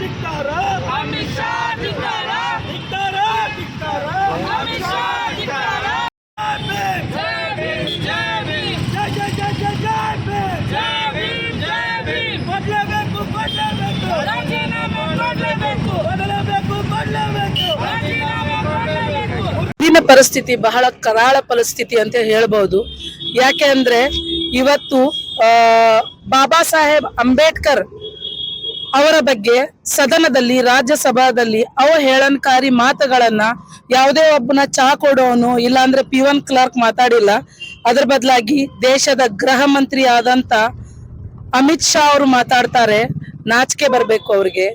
ಧಿಕ್ಕಾರ ಅಮಿತ್ ಶಾ ಅಮಿತ್ ಶಾ ರಾಜೀನಾಮೆ ಕೊಡಲೇಬೇಕು. ರಾಜೀನಾಮೆ ಕೊಡಲೇಬೇಕು. ಪರಿಸ್ಥಿತಿ ಬಹಳ ಕರಾಳ ಪರಿಸ್ಥಿತಿ ಅಂತ ಹೇಳ್ಬೋದು. ಯಾಕೆ ಅಂದ್ರೆ ಇವತ್ತು ಆ, ಬಾಬಾ ಸಾಹೇಬ್ ಅಂಬೇಡ್ಕರ್ ಅವರ ಬಗ್ಗೆ ಸದನದಲ್ಲಿ ರಾಜ್ಯಸಭಾದಲ್ಲಿ ಅವ ಹೇಳನ್ಕಾರಿ ಮಾತುಗಳನ್ನ ಯಾವುದೇ ಒಬ್ಬನ ಚಹಾ ಕೊಡೋನು ಇಲ್ಲಾಂದ್ರೆ ಪಿ ಒನ್ ಕ್ಲರ್ಕ್ ಮಾತಾಡಿಲ್ಲ. ಅದ್ರ ಬದಲಾಗಿ ದೇಶದ ಗೃಹ ಮಂತ್ರಿ ಆದಂತ ಅಮಿತ್ ಶಾ ಅವರು ಮಾತಾಡ್ತಾರೆ. ನಾಚಿಕೆ ಬರ್ಬೇಕು ಅವ್ರಿಗೆ.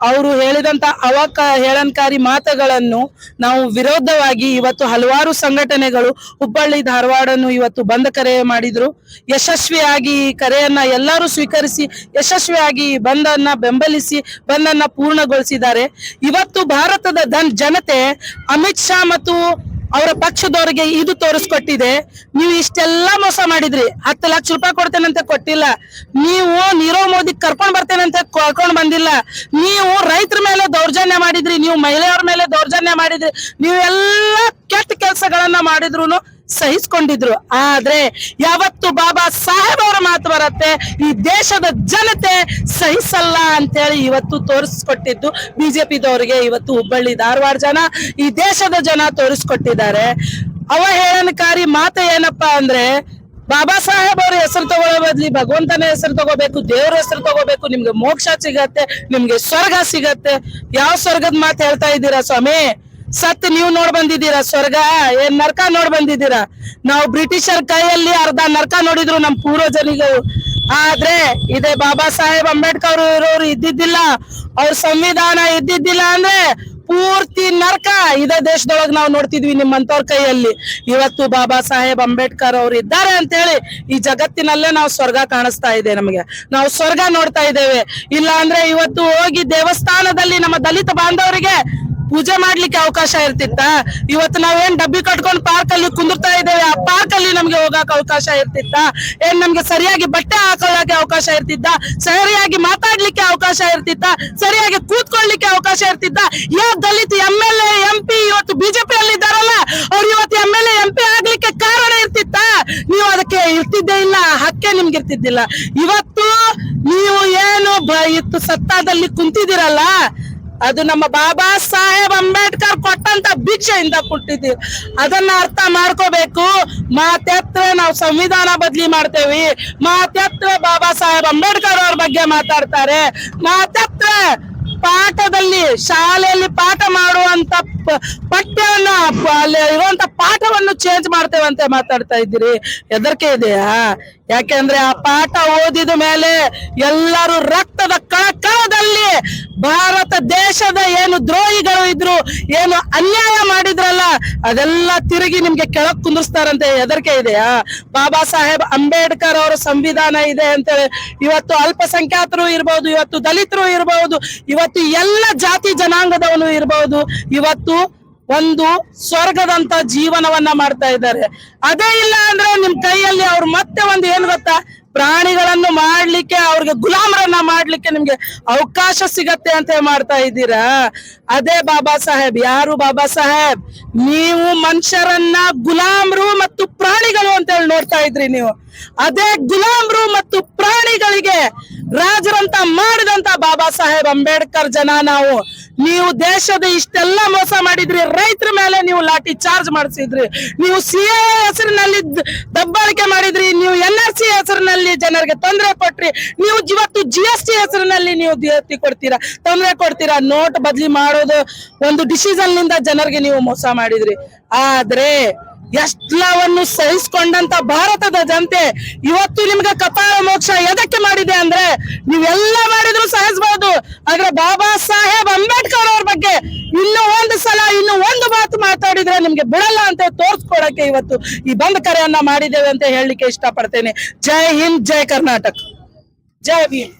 ಅವರು ಹೇಳಿದಂತ ಅವಕ ಹೇಳನ್ಕಾರಿ ಮಾತುಗಳನ್ನು ನಾವು ವಿರೋಧವಾಗಿ ಇವತ್ತು ಹಲವಾರು ಸಂಘಟನೆಗಳು ಹುಬ್ಬಳ್ಳಿ ಧಾರವಾಡನ್ನು ಇವತ್ತು ಬಂದ್ ಕರೆ ಮಾಡಿದ್ರು. ಯಶಸ್ವಿಯಾಗಿ ಕರೆಯನ್ನ ಎಲ್ಲರೂ ಸ್ವೀಕರಿಸಿ, ಯಶಸ್ವಿಯಾಗಿ ಬಂದನ್ನ ಬೆಂಬಲಿಸಿ, ಬಂದನ್ನ ಪೂರ್ಣಗೊಳಿಸಿದ್ದಾರೆ. ಇವತ್ತು ಭಾರತದ ಜನತೆ ಅಮಿತ್ ಶಾ ಮತ್ತು ಅವರ ಪಕ್ಷದವರಿಗೆ ಇದು ತೋರಿಸ್ಕೊಟ್ಟಿದೆ. ನೀವು ಇಷ್ಟೆಲ್ಲ ಮೋಸ ಮಾಡಿದ್ರಿ. ಹತ್ತು ಲಕ್ಷ ರೂಪಾಯಿ ಕೊಡ್ತೇನಂತ ಕೊಟ್ಟಿಲ್ಲ. ನೀವು ನೀರವ್ ಮೋದಿ ಕರ್ಕೊಂಡ್ ಬರ್ತೇನಂತ ಕರ್ಕೊಂಡ್ ಬಂದಿಲ್ಲ. ನೀವು ರೈತರ ಮೇಲೆ ದೌರ್ಜನ್ಯ ಮಾಡಿದ್ರಿ. ನೀವು ಮಹಿಳೆಯರ ಮೇಲೆ ದೌರ್ಜನ್ಯ ಮಾಡಿದ್ರಿ. ನೀವು ಎಲ್ಲ ಕೆಟ್ಟ ಕೆಲಸಗಳನ್ನ ಮಾಡಿದ್ರು ಸಹಿಸ್ಕೊಂಡಿದ್ರು. ಆದ್ರೆ ಯಾವತ್ತು ಬಾಬಾ ಸಾಹೇಬ್ ಅವರ ಮಾತು ಬರತ್ತೆ, ಈ ದೇಶದ ಜನತೆ ಸಹಿಸಲ್ಲ ಅಂತೇಳಿ ಇವತ್ತು ತೋರಿಸ್ಕೊಟ್ಟಿದ್ದು ಬಿಜೆಪಿದವರಿಗೆ. ಇವತ್ತು ಹುಬ್ಬಳ್ಳಿ ಧಾರವಾಡ ಜನ ಈ ದೇಶದ ಜನ ತೋರಿಸ್ಕೊಟ್ಟಿದ್ದಾರೆ. ಅವಹೇಳನಕಾರಿ ಮಾತು ಏನಪ್ಪಾ ಅಂದ್ರೆ, ಬಾಬಾ ಸಾಹೇಬ್ ಅವ್ರ ಹೆಸರು ತಗೊಳ್ಳೋ ಬದ್ಲಿ ಭಗವಂತನ ಹೆಸರು ತಗೋಬೇಕು, ದೇವ್ರ ಹೆಸರು ತಗೋಬೇಕು, ನಿಮ್ಗೆ ಮೋಕ್ಷ ಸಿಗತ್ತೆ, ನಿಮ್ಗೆ ಸ್ವರ್ಗ ಸಿಗತ್ತೆ. ಯಾವ ಸ್ವರ್ಗದ ಮಾತು ಹೇಳ್ತಾ ಇದ್ದೀರಾ ಸ್ವಾಮಿ? ಸತ್ ನೀವು ನೋಡ್ ಬಂದಿದ್ದೀರಾ? ಸ್ವರ್ಗ? ಏನ್ ನರ್ಕ ನೋಡ್ ಬಂದಿದ್ದೀರಾ? ನಾವು ಬ್ರಿಟಿಷರ್ ಕೈಯಲ್ಲಿ ಅರ್ಧ ನರ್ಕ ನೋಡಿದ್ರು ನಮ್ ಪೂರ್ವಜನಿಗಳು ಆದ್ರೆ ಇದೇ ಬಾಬಾ ಸಾಹೇಬ್ ಅಂಬೇಡ್ಕರ್ ಇರೋರು ಇದ್ದಿದ್ದಿಲ್ಲ. ಅವ್ರ ಸಂವಿಧಾನ ಇದ್ದಿದ್ದಿಲ್ಲ ಅಂದ್ರೆ ಪೂರ್ತಿ ನರ್ಕ ಇದೇ ದೇಶದೊಳಗ್ ನಾವು ನೋಡ್ತಿದ್ವಿ ನಿಮ್ಮಂತವ್ರ ಕೈಯಲ್ಲಿ. ಇವತ್ತು ಬಾಬಾ ಸಾಹೇಬ್ ಅಂಬೇಡ್ಕರ್ ಅವ್ರು ಇದ್ದಾರೆ ಅಂತ ಹೇಳಿ ಈ ಜಗತ್ತಿನಲ್ಲೇ ನಾವು ಸ್ವರ್ಗ ಕಾಣಿಸ್ತಾ ಇದೆ ನಮಗೆ. ನಾವು ಸ್ವರ್ಗ ನೋಡ್ತಾ ಇದ್ದೇವೆ. ಇಲ್ಲ ಅಂದ್ರೆ ಇವತ್ತು ಹೋಗಿ ದೇವಸ್ಥಾನದಲ್ಲಿ ನಮ್ಮ ದಲಿತ ಬಾಂಧವರಿಗೆ ಪೂಜೆ ಮಾಡ್ಲಿಕ್ಕೆ ಅವಕಾಶ ಇರ್ತಿತ್ತ? ಇವತ್ತು ನಾವೇನ್ ಡಬ್ಬಿ ಕಟ್ಕೊಂಡು ಪಾರ್ಕ್ ಅಲ್ಲಿ ಕುಂದಿರ್ತಾ ಇದ್ದೇವೆ, ಆ ಪಾರ್ಕ್ ಅಲ್ಲಿ ನಮ್ಗೆ ಹೋಗಕ್ ಅವಕಾಶ ಇರ್ತಿತ್ತ? ಏನ್ ನಮ್ಗೆ ಸರಿಯಾಗಿ ಬಟ್ಟೆ ಹಾಕೊಳ್ಳಕ್ಕೆ ಅವಕಾಶ ಇರ್ತಿದ್ದ ಸರಿಯಾಗಿ ಮಾತಾಡ್ಲಿಕ್ಕೆ ಅವಕಾಶ ಇರ್ತಿತ್ತ? ಸರಿಯಾಗಿ ಕೂತ್ಕೊಳ್ಳಿಕ್ಕೆ ಅವಕಾಶ ಇರ್ತಿದ್ದ ಯಾವ Dalit M L A M P ಇವತ್ತು ಬಿಜೆಪಿ ಅಲ್ಲಿ ಇದ್ದಾರಲ್ಲ, ಅವ್ರು ಇವತ್ತು M L A M P ಆಗ್ಲಿಕ್ಕೆ ಕಾರಣ ಇರ್ತಿತ್ತ? ನೀವು ಅದಕ್ಕೆ ಇರ್ತಿದ್ದೇ ಇಲ್ಲ, ಹಕ್ಕೆ ನಿಮ್ಗೆ ಇರ್ತಿದ್ದಿಲ್ಲ. ಇವತ್ತು ನೀವು ಏನು ಇತ್ತು ಸತ್ತಾದಲ್ಲಿ ಕುಂತಿದ್ದೀರಲ್ಲ, ಅದು ನಮ್ಮ ಬಾಬಾ ಸಾಹೇಬ್ ಅಂಬೇಡ್ಕರ್ ಕೊಟ್ಟಂತ ಭಿಕ್ಷೆಯಿಂದ ಕೊಟ್ಟಿದ್ದೀವಿ ಅದನ್ನ ಅರ್ಥ ಮಾಡ್ಕೋಬೇಕು. ಮಾತೆತ್ರ ನಾವು ಸಂವಿಧಾನ ಬದ್ಲಿ ಮಾಡ್ತೇವಿ. ಮಾತೆತ್ರ ಬಾಬಾ ಸಾಹೇಬ್ ಅಂಬೇಡ್ಕರ್ ಅವ್ರ ಬಗ್ಗೆ ಮಾತಾಡ್ತಾರೆ. ಮಾತೆತ್ರ ಪಾಠದಲ್ಲಿ ಶಾಲೆಯಲ್ಲಿ ಪಾಠ ಮಾಡುವಂತ ಪಠ್ಯವನ್ನ ಅಲ್ಲಿ ಇರುವಂತ ಪಾಠವನ್ನು ಚೇಂಜ್ ಮಾಡ್ತೇವೆ ಅಂತ ಮಾತಾಡ್ತಾ ಇದ್ದೀರಿ. ಹೆದರಿಕೆ ಇದೆಯಾ? ಯಾಕೆಂದ್ರೆ ಆ ಪಾಠ ಓದಿದ ಮೇಲೆ ಎಲ್ಲರೂ ರಕ್ತದ ಕಳಕಳದಲ್ಲಿ ಭಾರತ ದೇಶದ ಏನು ದ್ರೋಹಿಗಳು ಇದ್ರು, ಏನು ಅನ್ಯಾಯ ಮಾಡಿದ್ರಲ್ಲ, ಅದೆಲ್ಲ ತಿರುಗಿ ನಿಮ್ಗೆ ಕೆಳಕ್ ಕುಂದಿರ್ಸ್ತಾರಂತೆ. ಹೆದರಿಕೆ ಇದೆಯಾ? ಬಾಬಾ ಸಾಹೇಬ್ ಅಂಬೇಡ್ಕರ್ ಅವರ ಸಂವಿಧಾನ ಇದೆ ಅಂತೇಳಿ ಇವತ್ತು ಅಲ್ಪಸಂಖ್ಯಾತರು ಇರ್ಬೋದು, ಇವತ್ತು ದಲಿತರು ಇರಬಹುದು ಇವತ್ತು ಎಲ್ಲ ಜಾತಿ ಜನಾಂಗದವನು ಇರಬಹುದು ಇವತ್ತು ಒಂದು ಸ್ವರ್ಗದಂತ ಜೀವನವನ್ನ ಮಾಡ್ತಾ ಇದ್ದಾರೆ. ಅದೇ ಇಲ್ಲ ಅಂದ್ರೆ ನಿಮ್ ಕೈಯಲ್ಲಿ ಅವ್ರು ಮತ್ತೆ ಒಂದು ಏನ್ ಗೊತ್ತಾ? ಪ್ರಾಣಿಗಳನ್ನು ಮಾಡ್ಲಿಕ್ಕೆ, ಅವ್ರಿಗೆ ಗುಲಾಮರನ್ನ ಮಾಡ್ಲಿಕ್ಕೆ ನಿಮ್ಗೆ ಅವಕಾಶ ಸಿಗತ್ತೆ ಅಂತ ಮಾಡ್ತಾ ಇದ್ದೀರಾ? ಅದೇ ಬಾಬಾ ಸಾಹೇಬ್, ಯಾರು ಬಾಬಾ ಸಾಹೇಬ್? ನೀವು ಮನುಷ್ಯರನ್ನ ಗುಲಾಮರು ಮತ್ತು ಪ್ರಾಣಿಗಳು ಅಂತ ನೋಡ್ತಾ ಇದ್ರಿ ನೀವು. ಅದೇ ಗುಲಾಮರು ಮತ್ತು ಪ್ರಾಣಿಗಳಿಗೆ ರಾಜರಂತ ಮಾಡಿದಂತ ಬಾಬಾ ಸಾಹೇಬ್ ಅಂಬೇಡ್ಕರ್ ಜನ ನಾವು. ನೀವು ದೇಶದ ಇಷ್ಟೆಲ್ಲ ಮೋಸ ಮಾಡಿದ್ರಿ, ರೈತರ ಮೇಲೆ ನೀವು ಲಾಠಿ ಚಾರ್ಜ್ ಮಾಡಿಸಿದ್ರಿ. ನೀವು ಸಿ ಎ ಹೆಸರಿನಲ್ಲಿ ದಬ್ಬಾಳಿಕೆ ಮಾಡಿದ್ರಿ, ನೀವು ಎನ್ ಆರ್ ಸಿ ಹೆಸರಿನಲ್ಲಿ ಜನರಿಗೆ ತೊಂದರೆ ಕೊಟ್ರಿ, ನೀವು ಇವತ್ತು ಜಿ ಎಸ್ ಟಿ ಹೆಸರಿನಲ್ಲಿ ನೀವು ದಿ ಕೊಡ್ತೀರಾ, ತೊಂದರೆ ಕೊಡ್ತೀರಾ, ನೋಟ್ ಬದ್ಲಿ ಮಾಡೋದು ಒಂದು ಡಿಸಿಷನ್ನಿಂದ ಜನರಿಗೆ ನೀವು ಮೋಸ ಮಾಡಿದ್ರಿ. ಆದ್ರೆ ಎಲ್ಲವನ್ನು ಸಹಿಸಿಕೊಂಡಂತ ಭಾರತದ ಜನತೆ ಇವತ್ತು ನಿಮ್ಗೆ ಕಪಾಳ ಮೋಕ್ಷ ಎದಕ್ಕೆ ಮಾಡಿದೆ ಅಂದ್ರೆ ನೀವೆಲ್ಲ ಮಾಡಿದ್ರು ಸಹಿಸಬಹುದು ಆದ್ರೆ ಬಾಬಾ ಸಾಹೇಬ್ ಅಂಬೇಡ್ಕರ್ ಅವ್ರ ಬಗ್ಗೆ ಇನ್ನು ಒಂದು ಸಲ, ಇನ್ನು ಒಂದು ಮಾತು ಮಾತಾಡಿದ್ರೆ ನಿಮ್ಗೆ ಬಿಡಲ್ಲ ಅಂತ ತೋರ್ಸ್ಕೊಡಕ್ಕೆ ಇವತ್ತು ಈ ಬಂದ್ ಕರೆಯನ್ನ ಮಾಡಿದ್ದೇವೆ ಅಂತ ಹೇಳಲಿಕ್ಕೆ ಇಷ್ಟಪಡ್ತೇನೆ. ಜೈ ಹಿಂದ್, ಜೈ ಕರ್ನಾಟಕ. ಜೈ ಭೀಮ್.